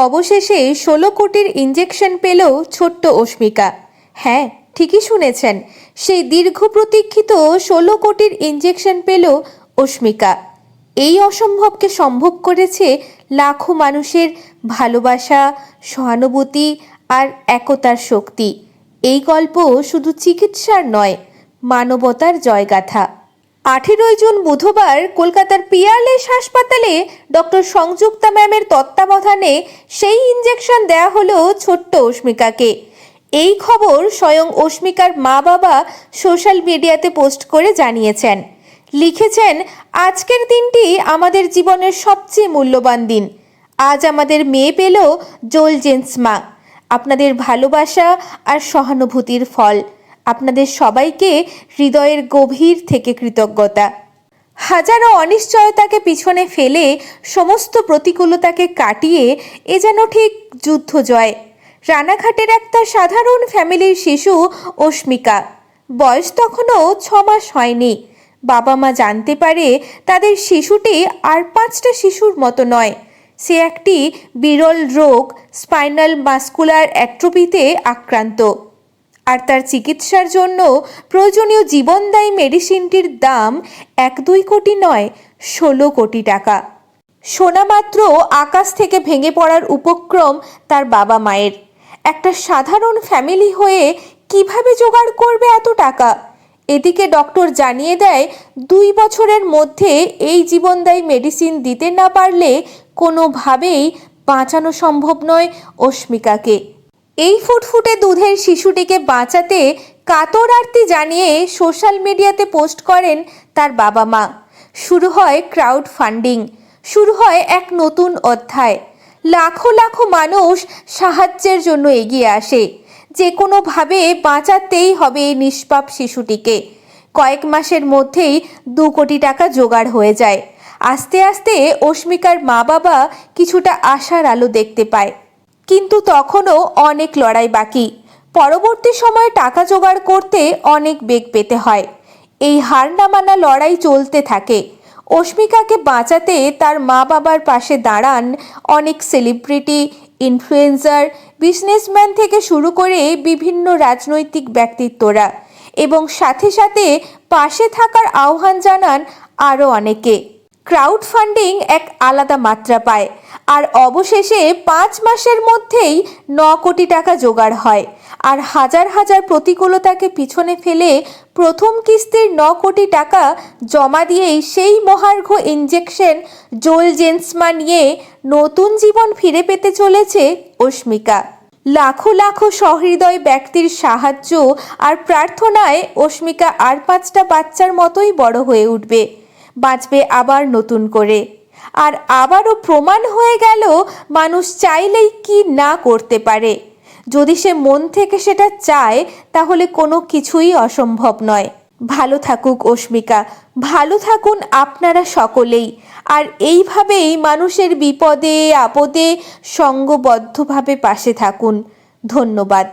অবশেষে ষোলো কোটির ইঞ্জেকশন পেল ছোট্ট অস্মিকা হ্যাঁ ঠিকই শুনেছেন, সেই দীর্ঘ প্রতীক্ষিত ষোলো কোটির ইঞ্জেকশন পেল অস্মিকা এই অসম্ভবকে সম্ভব করেছে লাখো মানুষের ভালোবাসা, সহানুভূতি আর একতার শক্তি। এই গল্প শুধু চিকিৎসার নয়, মানবতার জয়গাথা। আঠেরোই জুন বুধবার কলকাতার পিয়ারলেস হাসপাতালে ডক্টর সংযুক্তা ম্যামের তত্ত্বাবধানে সেই ইঞ্জেকশন দেয়া হলো ছোট্ট অস্মিকাকে এই খবর স্বয়ং অস্মিকার মা বাবা সোশ্যাল মিডিয়াতে পোস্ট করে জানিয়েছেন। লিখেছেন, আজকের দিনটি আমাদের জীবনের সবচেয়ে মূল্যবান দিন। আজ আমাদের মেয়ে পেল জোল জেন্স মা। আপনাদের ভালোবাসা আর সহানুভূতির ফল। আপনাদের সবাইকে হৃদয়ের গভীর থেকে কৃতজ্ঞতা। হাজারো অনিশ্চয়তাকে পিছনে ফেলে সমস্ত প্রতিকূলতাকে কাটিয়ে এ যেন ঠিক যুদ্ধ জয়। রানাঘাটের একটা সাধারণ ফ্যামিলির শিশু অস্মিকা। বয়স তখনও ছ মাস হয়নি। বাবা মা জানতে পারে তাদের শিশুটি আর পাঁচটা শিশুর মতো নয়। সে একটি বিরল রোগ, স্পাইনাল মাস্কুলার অ্যাট্রোপিতে আক্রান্ত। আর তার চিকিৎসার জন্য প্রয়োজনীয় জীবনদায়ী মেডিসিনটির দাম এক দুই কোটি নয়, ষোলো কোটি টাকা। শোনা মাত্র আকাশ থেকে ভেঙে পড়ার উপক্রম তার বাবা মায়ের। একটা সাধারণ ফ্যামিলি হয়ে কীভাবে জোগাড় করবে এত টাকা? এদিকে ডক্টর জানিয়ে দেয়, দুই বছরের মধ্যে এই জীবনদায়ী মেডিসিন দিতে না পারলে কোনোভাবেই বাঁচানো সম্ভব নয় অস্মিকাকে এই ফুটফুটে দুধের শিশুটিকে বাঁচাতে কাতর আরতি জানিয়ে সোশ্যাল মিডিয়াতে পোস্ট করেন তার বাবা মা। শুরু হয় ক্রাউড ফান্ডিং, শুরু হয় এক নতুন অধ্যায়। লাখো লাখো মানুষ সাহায্যের জন্য এগিয়ে আসে। যে কোনোভাবে বাঁচাতেই হবে এই নিষ্পাপ শিশুটিকে। কয়েক মাসের মধ্যেই দু কোটি টাকা জোগাড় হয়ে যায়। আস্তে আস্তে অস্মিকার মা বাবা কিছুটা আশার আলো দেখতে পায়। কিন্তু তখনও অনেক লড়াই বাকি। পরবর্তী সময়ে টাকা জোগাড় করতে অনেক বেগ পেতে হয়। এই হার না মানা লড়াই চলতে থাকে। অস্মিকাকে বাঁচাতে তার মা বাবার পাশে দাঁড়ান অনেক সেলিব্রিটি, ইনফ্লুয়েন্সার, বিজনেসম্যান থেকে শুরু করে বিভিন্ন রাজনৈতিক ব্যক্তিত্বরা এবং সাথে সাথে পাশে থাকার আহ্বান জানান আরও অনেকে। ক্রাউড ফান্ডিং এক আলাদা মাত্রা পায়। আর অবশেষে পাঁচ মাসের মধ্যেই ন কোটি টাকা জোগাড় হয়। আর হাজার হাজার প্রতিকূলতাকে পিছনে ফেলে প্রথম কিস্তির ন কোটি টাকা জমা দিয়েই সেই মহার্ঘ ইঞ্জেকশন জোলজেন্সমা নিয়ে নতুন জীবন ফিরে পেতে চলেছে অস্মিকা লাখো লাখো সহৃদয় ব্যক্তির সাহায্য আর প্রার্থনায় অস্মিকা আর পাঁচটা বাচ্চার মতোই বড় হয়ে উঠবে। বাঁচবে আবার নতুন করে। আর আবারও প্রমাণ হয়ে গেল মানুষ চাইলেই কি না করতে পারে। যদি সে মন থেকে সেটা চায়, তাহলে কোনো কিছুই অসম্ভব নয়। ভালো থাকুক অস্মিকা ভালো থাকুন আপনারা সকলেই। আর এইভাবেই মানুষের বিপদে, আপদে সঙ্গবদ্ধভাবে পাশে থাকুন। ধন্যবাদ।